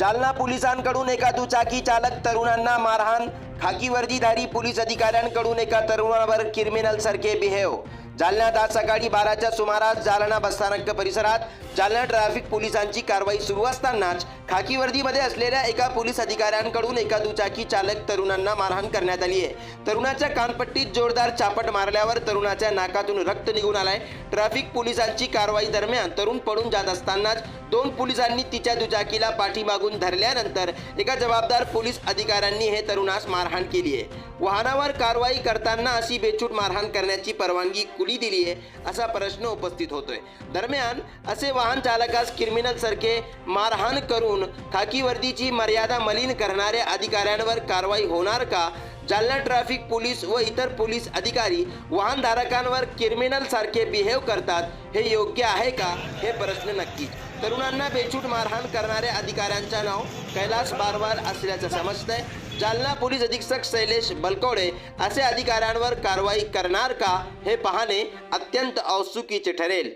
जालना पोलिसांकडून एका दुचाकी चालक तरुणांना मारहाण खाकी वर्दीधारी पोलीस अधिकाऱ्यांकडून एका तरुणावर क्रिमिनल सारखे बिहेव. जालन्यात आज सकाळी बाराच्या सुमारास जालना बसस्थानक परिसरात जालना ट्रॅफिक पोलिसांची कारवाई सुरू असतानाच खाकी वर्दीमध्ये असलेल्या एका पोलीस अधिकाऱ्यांकडून एका दुचाकी चालक तरुणांना मारहाण करण्यात आली आहे. तरुणाच्या कानपट्टीत जोरदार चापट मारल्यावर तरुणाच्या नाकातून रक्त निघून आलाय. ट्रॅफिक पोलिसांची कारवाई दरम्यान तरुण पडून जात असतानाच दोन पोलिसांनी तिच्या दुचाकीला पाठीमागून धरल्यानंतर एका जबाबदार पोलीस अधिकाऱ्यांनी हे तरुणास मारहाण केली आहे. वाहनावर कारवाई करताना अशी बेछूट मारहाण करण्याची परवानगी कुणी दिली आहे असा प्रश्न उपस्थित होतोय. दरम्यान असे वाहन चालकास क्रिमिनल सारखे मारहाण करून खाकी वर्दीची मर्यादा मलिन करणाऱ्या अधिकाऱ्यांवर कारवाई होणार का? जालना ट्रॅफिक पोलीस व इतर पोलीस अधिकारी वाहनधारकांवर क्रिमिनल सारखे बिहेव करतात हे योग्य आहे का? हे प्रश्न नक्कीच. तरुणांना बेछूट मारहाण करणाऱ्या अधिकाऱ्यांचं नाव कैलास बारवार असल्याचं समजतंय. जालना पोलीस अधीक्षक शैलेश बलकवडे असे अधिकाऱ्यांवर कारवाई करणार का हे पाहणे अत्यंत औत्सुकीचे ठरेल.